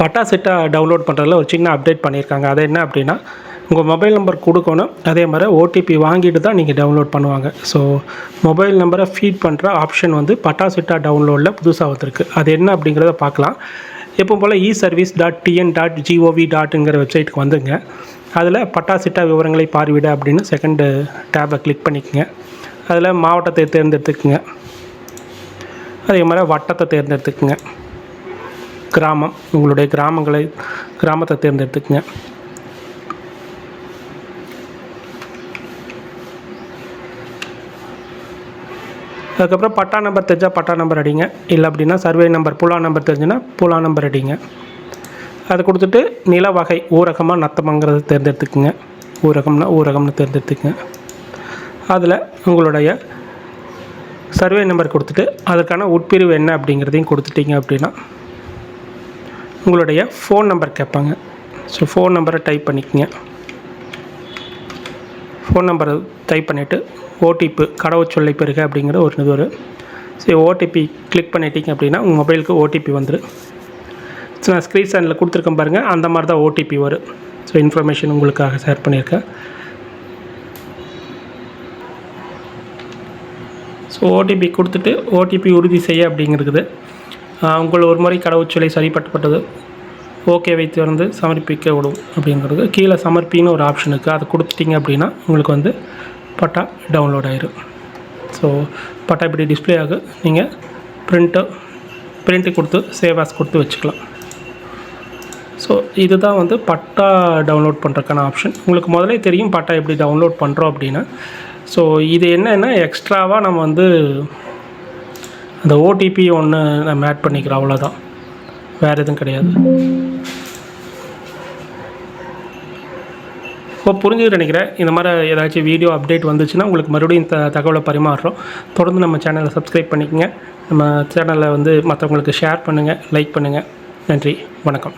பட்டா செட்டை டவுன்லோட் பண்ணுறதுல ஒரு சின்ன அப்டேட் பண்ணியிருக்காங்க. அது என்ன அப்படின்னா உங்கள் மொபைல் நம்பர் கொடுக்கணும். அதே மாதிரி ஓடிபி வாங்கிட்டு தான் நீங்கள் டவுன்லோட் பண்ணுவாங்க. ஸோ மொபைல் நம்பரை ஃபீட் பண்ணுற ஆப்ஷன் வந்து பட்டா செட்டா டவுன்லோடில் புதுசாக வந்திருக்கு. அது என்ன அப்படிங்கிறத பார்க்கலாம். எப்போ போல் e service dot TN dot G O V டாட்டுங்கிற வெப்சைட்டுக்கு வந்துங்க அதில் பட்டா சிட்டா விவரங்களை பார்வையிட அப்படின்னு செகண்டு டேபை கிளிக் பண்ணிக்கோங்க. அதில் மாவட்டத்தை தேர்ந்தெடுத்துக்குங்க. அதே மாதிரி வட்டத்தை தேர்ந்தெடுத்துக்குங்க. கிராமம். உங்களுடைய கிராமங்களை கிராமத்தை தேர்ந்தெடுத்துக்குங்க. அதுக்கப்புறம் பட்டா நம்பர் தெரிஞ்சால் பட்டா நம்பர் அடிங்க. இல்லை அப்படின்னா சர்வே நம்பர் புலா நம்பர் தெரிஞ்சுன்னா புலா நம்பர் அடிங்க. அதை கொடுத்துட்டு நில வகை ஊரகமாக நத்தமாங்கிறத தேர்ந்தெடுத்துக்குங்க. ஊரகம்னா ஊரகம்னு தேர்ந்தெடுத்துக்குங்க. அதில் உங்களுடைய சர்வே நம்பர் கொடுத்துட்டு அதற்கான உட்பிரிவு என்ன அப்படிங்கிறதையும் கொடுத்துட்டீங்க அப்படின்னா உங்களுடைய ஃபோன் நம்பர் கேட்பாங்க. ஸோ ஃபோன் நம்பரை டைப் பண்ணிக்கோங்க. ஃபோன் நம்பரை டைப் பண்ணிவிட்டு ஓடிபி கடவுச்சொல்லை பெறுக அப்படிங்கிற ஒரு இது வரும். சரி ஓடிபி கிளிக் பண்ணிட்டீங்க அப்படின்னா உங்கள் மொபைலுக்கு ஓடிபி வந்துடும் ஸோ நான் ஸ்க்ரீன் ஷாட்டில் கொடுத்துருக்கேன் பாருங்கள் அந்த மாதிரி தான் ஓடிபி வரும். ஸோ இன்ஃபர்மேஷன் உங்களுக்காக ஷேர் பண்ணியிருக்கேன். ஸோ ஓடிபி கொடுத்துட்டு ஓடிபி உறுதி செய்ய அப்படிங்கிறது உங்கள் ஒரு முறை கடவுச்சொல்லை சரிப்பட்டப்பட்டது. ஓகே வைத்து வந்து சமர்ப்பிக்க விடும் அப்படிங்கிறது. கீழே சமர்ப்பின்னு ஒரு ஆப்ஷன் இருக்குது அதை கொடுத்துட்டிங்க அப்படின்னா உங்களுக்கு வந்து பட்டா டவுன்லோட் ஆயிரும். ஸோ பட்டா இப்படி டிஸ்ப்ளே ஆகும் நீங்கள் ப்ரிண்ட்டு பிரிண்ட்டு கொடுத்து சேவாஸ் கொடுத்து வச்சுக்கலாம். ஸோ இதுதான் வந்து பட்டா டவுன்லோட் பண்ணுறதுக்கான ஆப்ஷன் உங்களுக்கு முதலே தெரியும் பட்டா எப்படி டவுன்லோட் பண்ணுறோம் அப்படின்னா. ஸோ இது என்னென்னா எக்ஸ்ட்ராவாக நம்ம வந்து அந்த ஓடிபி ஒன்று நம்ம ஆட் பண்ணிக்கிறோம் அவ்வளோதான் வேறு எதுவும் கிடையாது. இப்போ புரிஞ்சுக்கிட்டு நினைக்கிறேன் இந்த மாதிரி ஏதாச்சும் வீடியோ அப்டேட் வந்துச்சுன்னா உங்களுக்கு மறுபடியும் த தகவலை பரிமாறுறோம். தொடர்ந்து நம்ம சேனலை சப்ஸ்கிரைப் பண்ணிக்கோங்க. நம்ம சேனலை வந்து மற்றவங்களுக்கு ஷேர் பண்ணுங்கள் லைக் பண்ணுங்கள் நன்றி வணக்கம்.